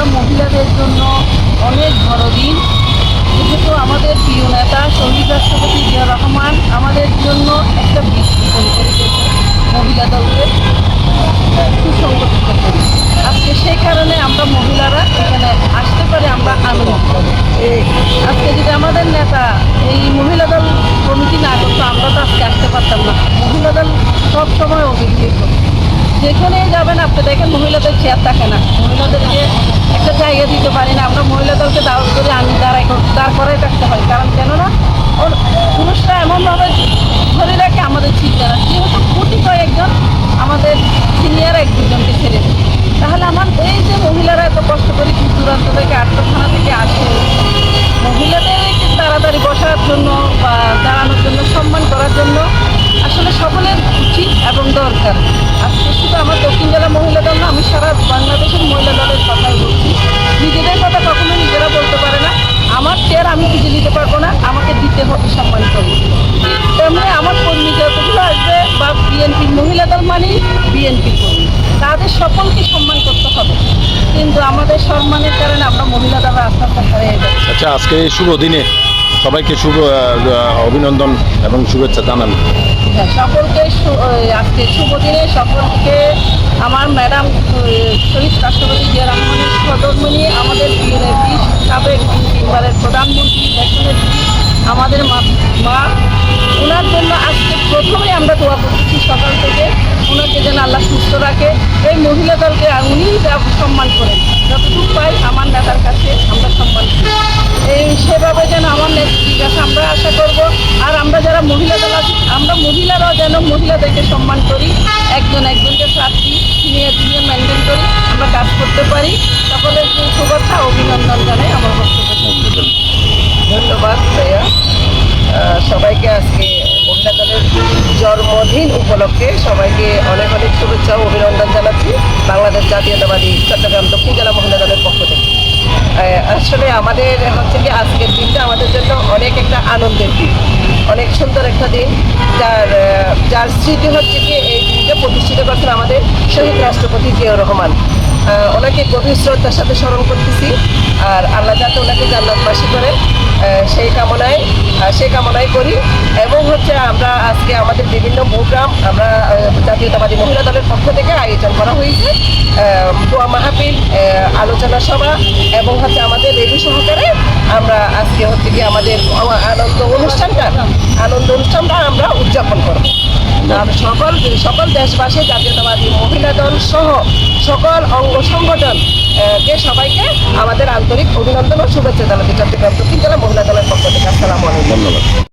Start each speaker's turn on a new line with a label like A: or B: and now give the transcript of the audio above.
A: আমরা মহিলাদের জন্য অনেক বড় দিন যেহেতু আমাদের প্রিয় নেতা, শহীদ রাষ্ট্রপতি জিয়া রহমান আমাদের জন্য একটা বৃত্তি তৈরি করে দিয়েছে মহিলা দলকে সুসংগঠিত করি। আজকে সেই কারণে আমরা মহিলারা এখানে আসতে পারে, আমরা আনন্দিত। এই আজকে যদি আমাদের নেতা এই মহিলা দল কমিটি না করতো, আমরা তো আজকে আসতে পারতাম না। মহিলা দল সবসময় অভিযোগ যেখানেই যাবেন, আপনি দেখেন মহিলাদের চেয়ার থাকে না। মহিলাদেরকে একটা জায়গা দিতে পারি না, আমরা মহিলাদেরকে দাওয়াত করে আমি দাঁড়াই দাঁড় করাই রাখতে হয়। কারণ কেননা, ওর পুরুষরা এমনভাবে ধরে রাখে আমাদের না। যেহেতু কোটি কয়েকজন আমাদের সিনিয়র এক দুজনকে ছেড়ে তাহলে আমার এই যে মহিলারা এত কষ্ট করে দূর দূরান্ত থেকে আটটাখানা থেকে আসে? মহিলাদেরকে তাড়াতাড়ি বসার জন্য বা দাঁড়ানোর জন্য সম্মান করার জন্য আসলে সকলের উচিত এবং দরকার আজকে শুধু আমার দক্ষিণ জেলা মহিলা দল না আমি সারা বাংলাদেশের মহিলা দলের কথাই বলছি নিজেদের কথা কখনো নিজেরা বলতে পারে না আমার খুঁজে নিতে পারব না আমাকে দিতে হবে সম্মান করে তেমনি আমার কর্মী যতগুলো আসবে বা বিএনপি মহিলা দল মানেই বিএনপি কর্মী। তাদের সকলকে সম্মান করতে হবে। কিন্তু আমাদের সম্মানের কারণে আমরা মহিলা দল আস্তে আস্তে হারিয়ে যাচ্ছি।
B: আচ্ছা আজকে এই শুভ দিনে সবাইকে শুভ অভিনন্দন এবং শুভেচ্ছা জানান।
A: হ্যাঁ, সকলকে আজকে শুভ দিনে সকলকে আমার ম্যাডাম শহীদ রাষ্ট্রপতি জিয়া রহমানের সদর্মণি আমাদের বিএনপি সাবেক তিনবারের আমাদের মা ওনার জন্য আজকে প্রথমে আমরা দোয়া করতেছি সকাল থেকে। ওনাকে যেন আল্লাহ সুস্থ রাখে। এই মহিলা দলকে উনি সম্মান করেন, যতটুকু পাই আমার নেতার কাছে আমরা সম্মান করি। এই সেভাবে যেন আমার নেত্রীর কাছে আমরা আশা করব। আর আমরা যারা মহিলা দল আছি, আমরা মহিলারাও যেন মহিলাদেরকে সম্মান করি। একজন একজনকে প্রার্থী সিনিয়র জুনিয়র মেনটেন করি। আমরা কাজ করতে পারি। সকলের শুভেচ্ছা অভিনন্দন জানাই আমার বক্তব্য শেষ করছি।
C: ধন্যবাদ ভাইয়া আহ, সবাইকে আজকে মহিলা দলের জন্মদিন উপলক্ষে সবাইকে অনেক অনেক শুভেচ্ছা ও অভিনন্দন জানাচ্ছি বাংলাদেশ জাতীয়তাবাদী চট্টগ্রাম দক্ষিণ জেলা মহিলা দলের পক্ষ থেকে। আসলে আমাদের হচ্ছে কি আজকের দিনটা আমাদের জন্য অনেক একটা আনন্দের দিন অনেক সুন্দর একটা দিন যার যার স্মৃতি হচ্ছে কি এই দিনটা প্রতিষ্ঠিত করছেন আমাদের শহীদ রাষ্ট্রপতি জিয়াউর রহমান। ওনাকে গভীর শ্রদ্ধার সাথে স্মরণ করতেছি আর আল্লাহ যাতে ওনাকে জান্নাতবাসী আহ, সেই কামনায় সেই কামনাই করি। এবং হচ্ছে আমরা আজকে আমাদের বিভিন্ন প্রোগ্রাম আমরা জাতীয়তাবাদী মহিলা দলের পক্ষ থেকে আয়োজন করা হয়েছে। দোয়া মাহফিল আলোচনা সভা এবং হচ্ছে আমাদের রেডি সহকারে আমরা আজকে হচ্ছে কি আমাদের আনন্দ অনুষ্ঠানটা আনন্দ অনুষ্ঠানটা আমরা উদযাপন করব। আর সকল সকল দেশবাসী, জাতীয়তাবাদী মহিলা দল সহ সকল অঙ্গ সংগঠন কে সবাইকে আমাদের আন্তরিক অভিনন্দন ও শুভেচ্ছা জানাতে চট্টগ্রাম দক্ষিণ জেলা মহিলা দলের পক্ষ থেকে আসসালামু
B: ধন্যবাদ।